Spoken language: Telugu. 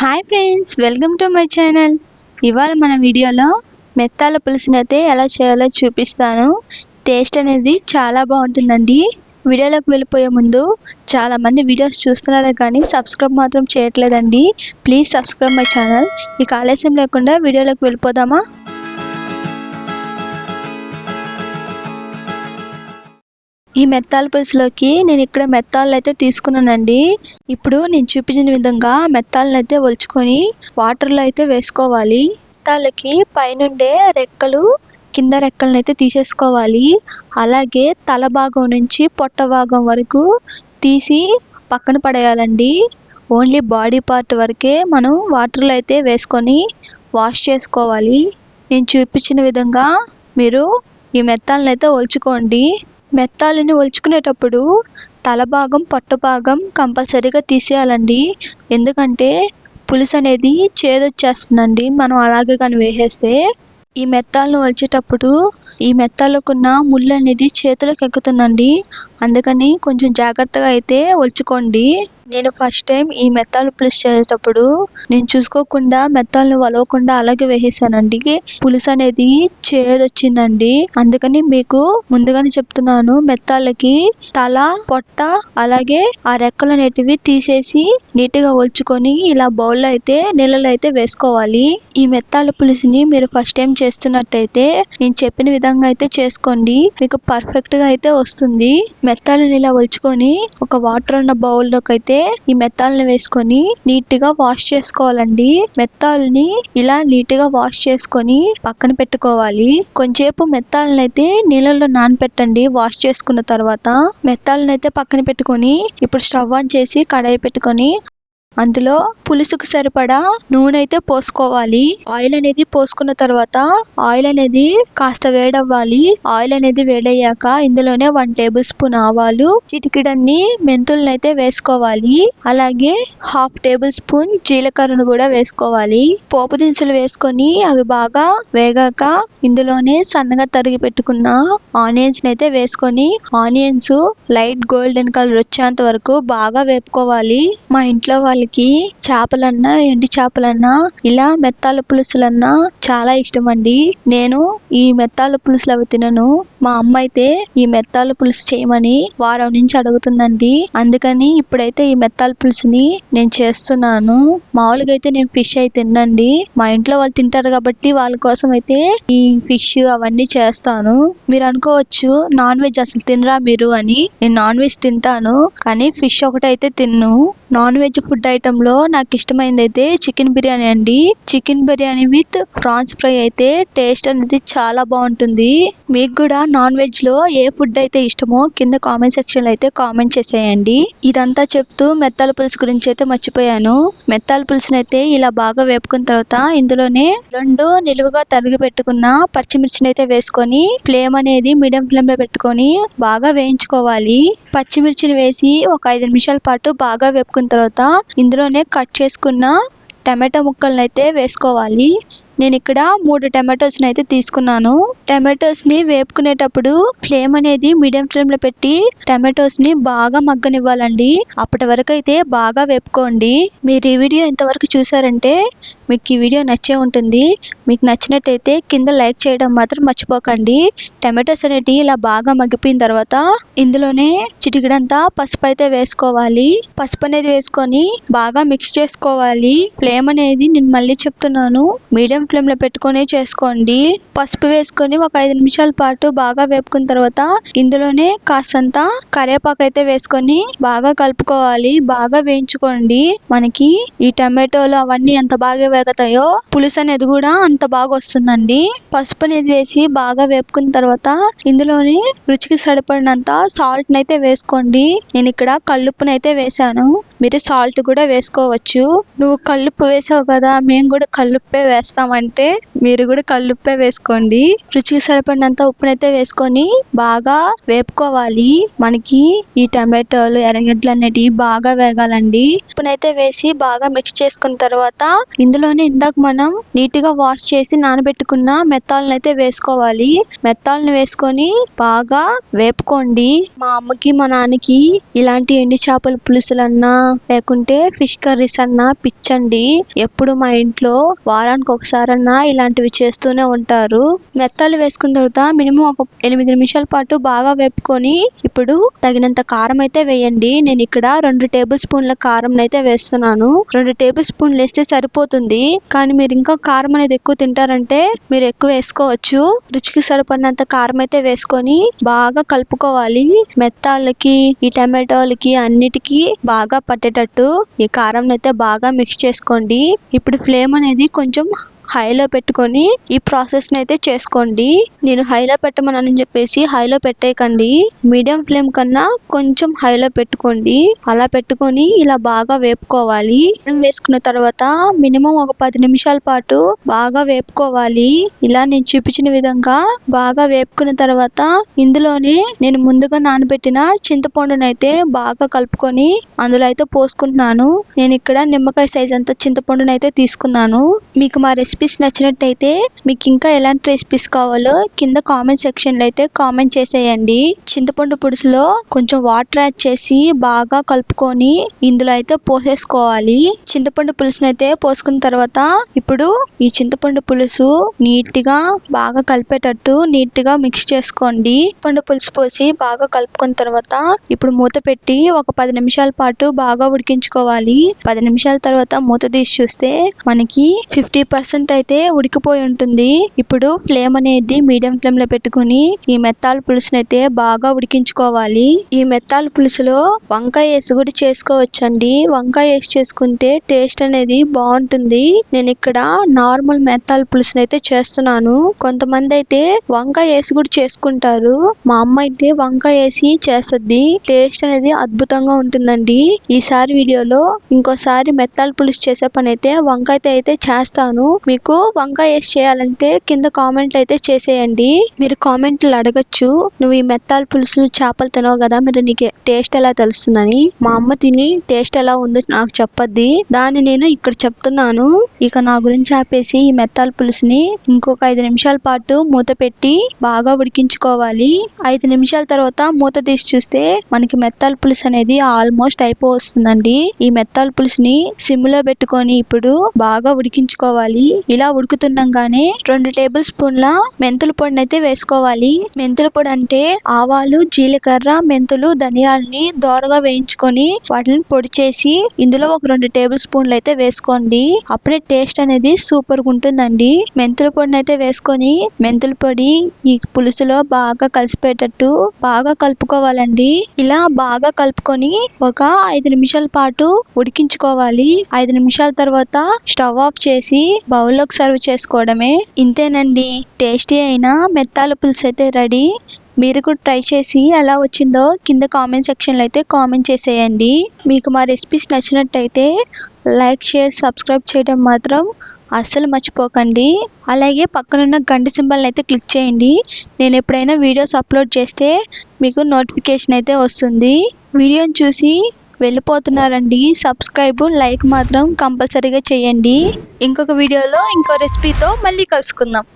Hi friends welcome to my channel ఇవాళ మన వీడియోలో మెత్తాల పులుసునైతే ఎలా చేయాలో చూపిస్తాను. టేస్ట్ అనేది చాలా బాగుంటుందండి. వీడియోలోకి వెళ్ళిపోయే ముందు చాలా మంది వీడియోస్ చూస్తున్నారు కానీ సబ్స్క్రైబ్ మాత్రం చేయట్లేదండి. ప్లీజ్ సబ్స్క్రైబ్ మై ఛానల్ ఇక ఆలస్యం లేకుండా వీడియోలోకి వెళ్ళిపోదామా? ఈ మెత్తాల పులుసులోకి నేను ఇక్కడ మెత్తాలను అయితే తీసుకున్నానండి. ఇప్పుడు నేను చూపించిన విధంగా మెత్తాలను అయితే ఒలుచుకొని వాటర్లో అయితే వేసుకోవాలి. మెత్తాలకి పైనుండే రెక్కలు కింద రెక్కలను అయితే తీసేసుకోవాలి. అలాగే తల భాగం నుంచి పొట్ట భాగం వరకు తీసి పక్కన పడేయాలండి. ఓన్లీ బాడీ పార్ట్ వరకే మనం వాటర్లో అయితే వేసుకొని వాష్ చేసుకోవాలి. నేను చూపించిన విధంగా మీరు ఈ మెత్తాలను అయితే ఒలుచుకోండి. మెత్తాలని ఒలుచుకునేటప్పుడు తల భాగం పొట్ట భాగం కంపల్సరీగా తీసేయాలండి. ఎందుకంటే పులుసు అనేది చేదొచ్చేస్తుందండి. మనం అలాగే కానీ వేసేస్తే ఈ మెత్తాలను ఒలిచేటప్పుడు ఈ మెత్తాలకున్న ముళ్ళు అనేది చేతులకు ఎక్కుతుందండి అందుకని కొంచెం జాగ్రత్తగా అయితే ఒలుచుకోండి. నేను ఫస్ట్ టైం ఈ మెత్తాల పులుసు చేసేటప్పుడు నేను చూసుకోకుండా మెత్తాలను వలవకుండా అలాగే వేసేసానండి. పులుసు అనేది చేదొచ్చిందండి. అందుకని మీకు ముందుగానే చెప్తున్నాను మెత్తాలకి తల పొట్ట అలాగే ఆ రెక్కలు అనేటివి తీసేసి నీట్గా ఒలుచుకొని ఇలా బౌల్లో అయితే నీళ్ళలో అయితే వేసుకోవాలి. ఈ మెత్తాల పులుసుని మీరు ఫస్ట్ టైం చేస్తున్నట్టయితే నేను చెప్పిన విధంగా అయితే చేసుకోండి. మీకు పర్ఫెక్ట్గా అయితే వస్తుంది. మెత్తాలను ఇలా ఒలుచుకొని ఒక వాటర్ ఉన్న బౌల్లోకి అయితే ఈ మెత్తాలను వేసుకొని నీట్గా వాష్ చేసుకోవాలండి. మెత్తాలని ఇలా నీట్గా వాష్ చేసుకొని పక్కన పెట్టుకోవాలి. కొంచెంసేపు మెత్తాలను అయితే నీళ్ళలో నానపెట్టండి వాష్ చేసుకున్న తర్వాత. మెత్తాలను అయితే పక్కన పెట్టుకొని ఇప్పుడు స్టవ్ ఆన్ చేసి కడాయి పెట్టుకొని అందులో పులుసుకు సరిపడా నూనె అయితే పోసుకోవాలి. ఆయిల్ అనేది పోసుకున్న తర్వాత ఆయిల్ అనేది కాస్త వేడవ్వాలి. ఆయిల్ అనేది వేడయ్యాక ఇందులోనే వన్ టేబుల్ స్పూన్ ఆవాలు చిటికిడన్ని మెంతులను అయితే వేసుకోవాలి. అలాగే హాఫ్ టేబుల్ స్పూన్ జీలకర్రను కూడా వేసుకోవాలి. పోపు దినుసులు వేసుకొని అవి బాగా వేగాక ఇందులోనే సన్నగా తరిగి పెట్టుకున్న ఆనియన్స్ అయితే వేసుకొని ఆనియన్స్ లైట్ గోల్డెన్ కలర్ వచ్చేంత వరకు బాగా వేపుకోవాలి. మా ఇంట్లో పిల్లలకి చేపలన్నా ఎండి చేపలన్నా ఇలా మెత్తాల పులుసులన్నా చాలా ఇష్టం అండి నేను ఈ మెత్తాల పులుసులు అవి తినను. మా అమ్మ అయితే ఈ మెత్తాల పులుసు చేయమని వారం నుంచి అడుగుతుందండి. అందుకని ఇప్పుడైతే ఈ మెత్తాల పులుసుని నేను చేస్తున్నాను. మామూలుగా అయితే నేను ఫిష్ అయితే తినండి మా ఇంట్లో వాళ్ళు తింటారు కాబట్టి వాళ్ళ కోసం అయితే ఈ ఫిష్ అవన్నీ చేస్తాను. మీరు అనుకోవచ్చు నాన్ వెజ్ అసలు తినరా మీరు అని. నేను నాన్ వెజ్ తింటాను కానీ ఫిష్ ఒకటైతే తిన్ను. నాన్ వెజ్ ఫుడ్ ఐటమ్లో నాకు ఇష్టమైనది అయితే చికెన్ బిర్యానీ అండి. Chicken biryani with prawns fry అయితే టేస్ట్ అనేది చాలా బాగుంటుంది. మీకు కూడా నాన్ వెజ్లో ఏ ఫుడ్ అయితే ఇష్టమో కింద కామెంట్ సెక్షన్లో అయితే కామెంట్ చేసేయండి. ఇదంతా చెప్తూ మెత్తాల పులుసు గురించి అయితే మర్చిపోయాను. మెత్తాల పులుసుని అయితే ఇలా బాగా వేపుకున్న తర్వాత ఇందులోనే రెండు నిలువుగా తరిగి పెట్టుకున్న పచ్చిమిర్చిని అయితే వేసుకొని ఫ్లేమ్ అనేది మీడియం ఫ్లేమ్లో పెట్టుకొని బాగా వేయించుకోవాలి. పచ్చిమిర్చిని వేసి ఒక ఐదు నిమిషాల పాటు బాగా వేపుకున్న తర్వాత ఇందులోనే కట్ చేసుకున్న టమాటో ముక్కలను అయితే వేసుకోవాలి. నేను ఇక్కడ మూడు టమాటోస్ని అయితే తీసుకున్నాను. టమాటోస్ని వేపుకునేటప్పుడు ఫ్లేమ్ అనేది మీడియం ఫ్లేమ్లో పెట్టి టమాటోస్ని బాగా మగ్గనివ్వాలండి. అప్పటి వరకు అయితే బాగా వేపుకోండి. మీరు ఈ వీడియో ఇంతవరకు చూసారంటే మీకు ఈ వీడియో నచ్చే ఉంటుంది. మీకు నచ్చినట్టయితే కింద లైక్ చేయడం మాత్రం మర్చిపోకండి. టమాటోస్ అనేటివి ఇలా బాగా మగ్గిపోయిన తర్వాత ఇందులోనే చిటికిడంతా పసుపు అయితే వేసుకోవాలి. పసుపు అనేది వేసుకొని బాగా మిక్స్ చేసుకోవాలి. ఫ్లేమ్ అనేది నేను మళ్ళీ చెప్తున్నాను. మీడియం ఫ్లేమ్లో పెట్టుకొని చేసుకోండి. పసుపు వేసుకొని ఒక ఐదు నిమిషాల పాటు బాగా వేపుకున్న తర్వాత ఇందులోనే కాస్తంత కరివేపాకు అయితే వేసుకొని బాగా కలుపుకోవాలి. బాగా వేయించుకోండి. మనకి ఈ టమాటోలు అవన్నీ ఎంత బాగా వేగుతాయో పులుసు అనేది కూడా అంత బాగా వస్తుందండి. పసుపు అనేది వేసి బాగా వేపుకున్న తర్వాత ఇందులోనే రుచికి సరిపడినంత సాల్ట్ అయితే వేసుకోండి. నేను ఇక్కడ కల్లుప్పునైతే వేసాను మీరు సాల్ట్ కూడా వేసుకోవచ్చు. నువ్వు కల్లుప్పు వేసావు కదా మేము కూడా కల్లుప్పే వేస్తామంటే మీరు కూడా కల్లుప్పే వేసుకోండి. రుచికి సరిపడినంత ఉప్పునైతే వేసుకొని బాగా వేపుకోవాలి. మనకి ఈ టమాటోలు ఎర్రగడ్డలు అనేటివి బాగా వేగాలండి. ఉప్పునైతే వేసి బాగా మిక్స్ చేసుకున్న తర్వాత ఇందులోనే ఇందాక మనం నీట్గా వాష్ చేసి నానబెట్టుకున్న మెత్తాలను అయితే వేసుకోవాలి. మెత్తాలను వేసుకొని బాగా వేపుకోండి. మా అమ్మకి మా నాన్నకి ఇలాంటి ఎండి చేపల పులుసులన్నా లేకుంటే ఫిష్ కర్రీస్ అన్నా పిచ్చండి. ఎప్పుడు మా ఇంట్లో వారానికి ఒకసారన్నా ఇలాంటివి చేస్తూనే ఉంటారు. మెత్తాలు వేసుకున్న తర్వాత మినిమం ఒక ఎనిమిది నిమిషాల పాటు బాగా వేపుకొని ఇప్పుడు తగినంత కారం అయితే వేయండి. నేను ఇక్కడ రెండు టేబుల్ స్పూన్ల కారం అయితే వేస్తున్నాను. రెండు టేబుల్ స్పూన్లు వేస్తే సరిపోతుంది. కానీ మీరు ఇంకా కారం అనేది ఎక్కువ తింటారంటే మీరు ఎక్కువ వేసుకోవచ్చు. రుచికి సరిపడినంత కారం అయితే వేసుకొని బాగా కలుపుకోవాలి. మెత్తాలకి ఈ టమాటోలకి అన్నిటికీ బాగా పట్టేటట్టు ఈ కారం అయితే బాగా మిక్స్ చేసుకోండి. ఇప్పుడు ఫ్లేమ్ అనేది కొంచెం హైలో పెట్టుకొని ఈ ప్రాసెస్ అయితే చేసుకోండి. నేను హైలో పెట్టమనని చెప్పేసి హైలో పెట్టేయకండి. మీడియం ఫ్లేమ్ కన్నా కొంచెం హైలో పెట్టుకోండి. అలా పెట్టుకొని ఇలా బాగా వేపుకోవాలి. వేసుకున్న తర్వాత మినిమం ఒక పది నిమిషాల పాటు బాగా వేపుకోవాలి. ఇలా నేను చూపించిన విధంగా బాగా వేపుకున్న తర్వాత ఇందులోనే నేను ముందుగా నానబెట్టిన చింతపండునైతే బాగా కలుపుకొని అందులో అయితే పోసుకుంటున్నాను. నేను ఇక్కడ నిమ్మకాయ సైజ్ అంత చింతపండునైతే తీసుకున్నాను. మీకు మా రెసిపీస్ నచ్చినట్టయితే మీకు ఇంకా ఎలాంటి రెసిపీస్ కావాలో కింద కామెంట్ సెక్షన్లో అయితే కామెంట్ చేసేయండి. చింతపండు పులుసులో కొంచెం వాటర్ యాడ్ చేసి బాగా కలుపుకొని ఇందులో అయితే పోసేసుకోవాలి. చింతపండు పులుసుని అయితే పోసుకున్న తర్వాత ఇప్పుడు ఈ చింతపండు పులుసు నీట్గా బాగా కలిపేటట్టు నీట్గా మిక్స్ చేసుకోండి. చింతపండు పులుసు పోసి బాగా కలుపుకున్న తర్వాత ఇప్పుడు మూత పెట్టి ఒక పది నిమిషాల పాటు బాగా ఉడికించుకోవాలి. పది నిమిషాల తర్వాత మూత తీసి చూస్తే మనకి ఫిఫ్టీ పర్సెంట్ అయితే ఉడికిపోయి ఉంటుంది. ఇప్పుడు ఫ్లేమ్ అనేది మీడియం ఫ్లేమ్లో పెట్టుకుని ఈ మెత్తాల పులుసుని అయితే బాగా ఉడికించుకోవాలి. ఈ మెత్తాల పులుసులో వంకాయ వేసి కూడా చేసుకోవచ్చండి. వంకాయ వేసి చేసుకుంటే టేస్ట్ అనేది బాగుంటుంది. నేను ఇక్కడ నార్మల్ మెత్తాల పులుసుని అయితే చేస్తున్నాను. కొంతమంది అయితే వంకాయ వేసి కూడా చేసుకుంటారు. మా అమ్మ అయితే వంకాయ వేసి చేస్తుంది. టేస్ట్ అనేది అద్భుతంగా ఉంటుందండి. ఈసారి వీడియోలో ఇంకోసారి మెత్తాల పులుసు చేసే పని అయితే వంకాయతో అయితే చేస్తాను. మీకు వంకాయ వేసి చేయాలంటే కింద కామెంట్ అయితే చేసేయండి. మీరు కామెంట్లు అడగచ్చు. నువ్వు ఈ మెత్తాల పులుసు చేపలు తినవు కదా మీరు నీకు టేస్ట్ ఎలా తెలుస్తుందని. మా అమ్మ తిని టేస్ట్ ఎలా ఉందో నాకు చెప్పద్ది. దాన్ని నేను ఇక్కడ చెప్తున్నాను. ఇక నా గురించి ఆపేసి ఈ మెత్తాల పులుసుని ఇంకొక ఐదు నిమిషాల పాటు మూత పెట్టి బాగా ఉడికించుకోవాలి. ఐదు నిమిషాల తర్వాత మూత తీసి చూస్తే మనకి మెత్తాల పులుసు అనేది ఆల్మోస్ట్ అయిపో వస్తుందండి ఈ మెత్తాల పులుసుని సిమ్లో పెట్టుకొని ఇప్పుడు బాగా ఉడికించుకోవాలి. ఇలా ఉడుకుతుండగానే రెండు టేబుల్ స్పూన్ల మెంతుల పొడిని అయితే వేసుకోవాలి. మెంతుల పొడి అంటే ఆవాలు జీలకర్ర మెంతులు ధనియాలని దోరగా వేయించుకొని వాటిని పొడి చేసి ఇందులో ఒక రెండు టేబుల్ స్పూన్లు అయితే వేసుకోండి. అప్పుడే టేస్ట్ అనేది సూపర్గా ఉంటుందండి. మెంతుల పొడిని అయితే వేసుకొని మెంతుల పొడి ఈ పులుసులో బాగా కలిసిపోయేటట్టు బాగా కలుపుకోవాలండి. ఇలా బాగా కలుపుకొని ఒక ఐదు నిమిషాల పాటు ఉడికించుకోవాలి. ఐదు నిమిషాల తర్వాత స్టవ్ ఆఫ్ చేసి బౌల్లోకి సర్వ్ చేసుకోవడమే ఇంతేనండి. టేస్టీ అయిన మెత్తాల పులుసు అయితే రెడీ. మీరు కూడా ట్రై చేసి ఎలా వచ్చిందో కింద కామెంట్ సెక్షన్లో అయితే కామెంట్ చేసేయండి. మీకు మా రెసిపీస్ నచ్చినట్టయితే లైక్ షేర్ సబ్స్క్రైబ్ చేయడం మాత్రం అస్సలు మర్చిపోకండి. అలాగే పక్కనున్న గంట సింబల్ని అయితే క్లిక్ చేయండి. నేను ఎప్పుడైనా వీడియోస్ అప్లోడ్ చేస్తే మీకు నోటిఫికేషన్ అయితే వస్తుంది. వీడియోని చూసి వెళ్ళిపోతున్నారండి. సబ్స్క్రైబ్ లైక్ మాత్రం కంపల్సరీగా చేయండి. ఇంకొక వీడియోలో ఇంకో రెసిపీతో మళ్ళీ కలుసుకుందాం.